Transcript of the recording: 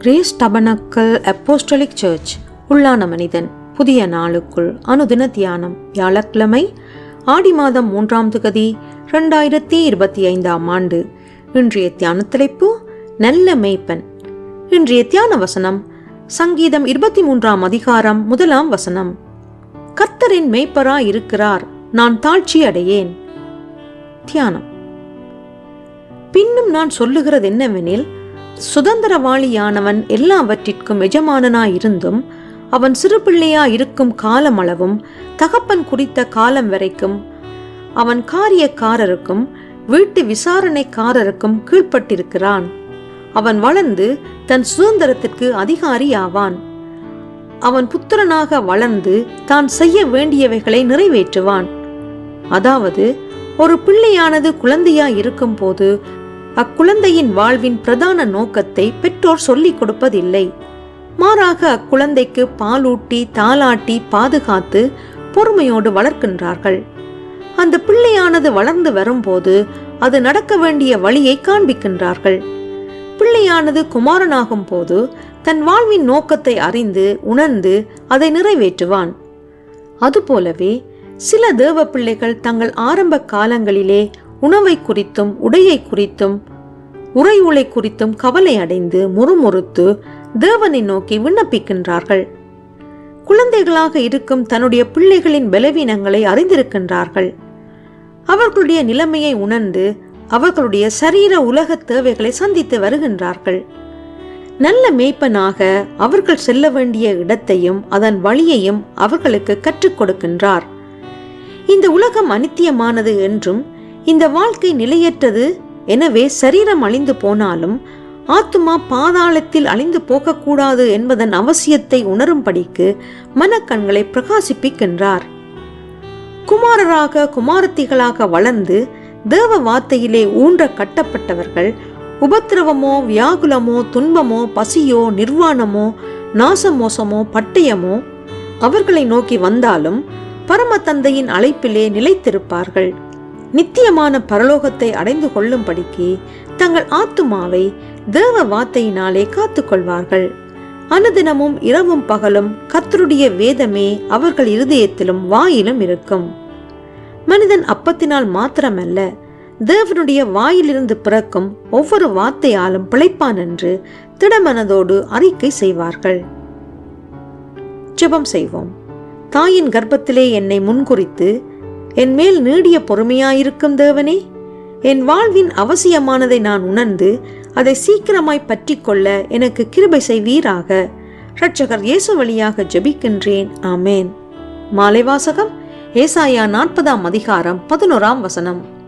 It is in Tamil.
Grace tabernacle apostolic search. உள்ளான மனிதன் புதிய நாளுக்குள் அனுதின தியானம். வியாழக்கிழமை ஆடி மாதம் மூன்றாம் திகதி ரெண்டாயிரத்தி இருபத்தி ஐந்தாம் ஆண்டு. இன்றைய தியான தலைப்பு நல்ல மேய்ப்பன். இன்றைய தியான வசனம் சங்கீதம் இருபத்தி மூன்றாம் அதிகாரம் முதலாம் வசனம். கர்த்தரின் மேய்ப்பராய் இருக்கிறார் நான் தாழ்ச்சி அடையேன். தியானம். பின்னும் நான் சொல்லுகிறது என்னவெனில் சுதந்திரவாளியானவன் எல்லாவற்றிற்கும் எஜமானனாயிருந்தும் அவன் சிறு பிள்ளையா இருக்கும் காலமளவும் தகப்பன் குறித்த காலம் வரைக்கும் அவன் காரியக்காரருக்கும் வீட்டு விசாரணைக்காரருக்கும் கீழ்ப்பட்டிருக்கிறான். அவன் வளர்ந்து தன் சுதந்திரத்திற்கு அதிகாரி ஆவான் அவன் புத்திரனாக வளர்ந்து தான் செய்ய வேண்டியவைகளை நிறைவேற்றுவான். அதாவது ஒரு பிள்ளையானது குழந்தையா இருக்கும் போது அக்குழந்தையின் வாழ்வின் பிரதான நோக்கத்தை பெற்றோர் சொல்லிக் கொடுப்பதில்லை. மாறாக அக்குழந்தைக்கு பாலூட்டி தாளாட்டி பாதுகாத்து பொறுமையோடு வளர்க்கின்றார்கள். அந்த பிள்ளையானது வளர்ந்து வரும்போது அது நடக்க வேண்டிய வழியை காண்பிக்கின்றார்கள். பிள்ளையானது குமாரனாகும் போது தன் வாழ்வின் நோக்கத்தை அறிந்து உணர்ந்து அதை நிறைவேற்றுவான். அதுபோலவே சில தேவ பிள்ளைகள் தங்கள் ஆரம்ப காலங்களிலே உணவை குறித்தும் உடையை குறித்தும் உரை உலை குறித்தும் கவலை அடைந்து முறுமுறுத்து தேவனை நோக்கி விண்ணப்பிக்கின்றார்கள். குழந்தைகளாக இருக்கும் தன்னுடைய பிள்ளைகளின் பலவீனங்களை அறிந்திருக்கின்றார்கள். அவர்களுடைய நிலைமையை உணர்ந்து அவர்களுடைய சரீர உலக தேவைகளை சந்தித்து வருகின்றார்கள். நல்ல மேய்ப்பனாக அவர்கள் செல்ல வேண்டிய இடத்தையும் அதன் வழியையும் அவர்களுக்கு கற்றுக் கொடுக்கின்றார். இந்த உலகம் அனித்தியமானது என்றும் இந்த வாழ்க்கை நிலையற்றது எனவே சரீரம் அழிந்து போனாலும் ஆத்மா பாதாளத்தில் அழிந்து போகக்கூடாது என்பதன் அவசியத்தை உணரும்படிக்கு மனக்கண்களை பிரகாசிப்பிக்கின்றார். குமாரராக குமாரத்திகளாக வளர்ந்து தேவ வார்த்தையிலே ஊன்ற கட்டப்பட்டவர்கள் உபத்திரவமோ வியாகுலமோ துன்பமோ பசியோ நிர்வாணமோ நாசமோசமோ பட்டயமோ அவர்களை நோக்கி வந்தாலும் பரம தந்தையின் அழைப்பிலே நிலைத்திருப்பார்கள். நித்தியமான பரலோகத்தை அடைந்து கொள்ளும்படிக்கு தங்கள் ஆத்துமாவை தேவ வார்த்தையினாலே காத்துக்கொள்வார்கள். அனுதினமும் இரவும் பகலும் கத்தருடைய வேதமே அவர்கள் இருதயத்திலும் வாயிலும் இருக்கும். மனிதன் அப்பத்தினால் மாத்திரமல்ல தேவனுடைய வாயிலிருந்து பிறக்கும் ஒவ்வொரு வார்த்தையாலும் பிழைப்பான் என்று திடமனதோடு அறிக்கை செய்வார்கள். ஜெபம் செய்வோம். தாயின் கர்ப்பத்திலே என்னை முன்குறித்து என் மேல் நீடிய பொறுமையாயிருக்கும் தேவனே. என் வாழ்வின் அவசியமானதை நான் உணர்ந்து அதை சீக்கிரமாய் பற்றி கொள்ள எனக்கு கிருபை செய்வீராக. ரட்சகர் இயேசு வழியாக ஜெபிக்கின்றேன். ஆமேன். மாலைவாசகம் ஏசாயா நாற்பதாம் அதிகாரம் பதினோராம் வசனம்.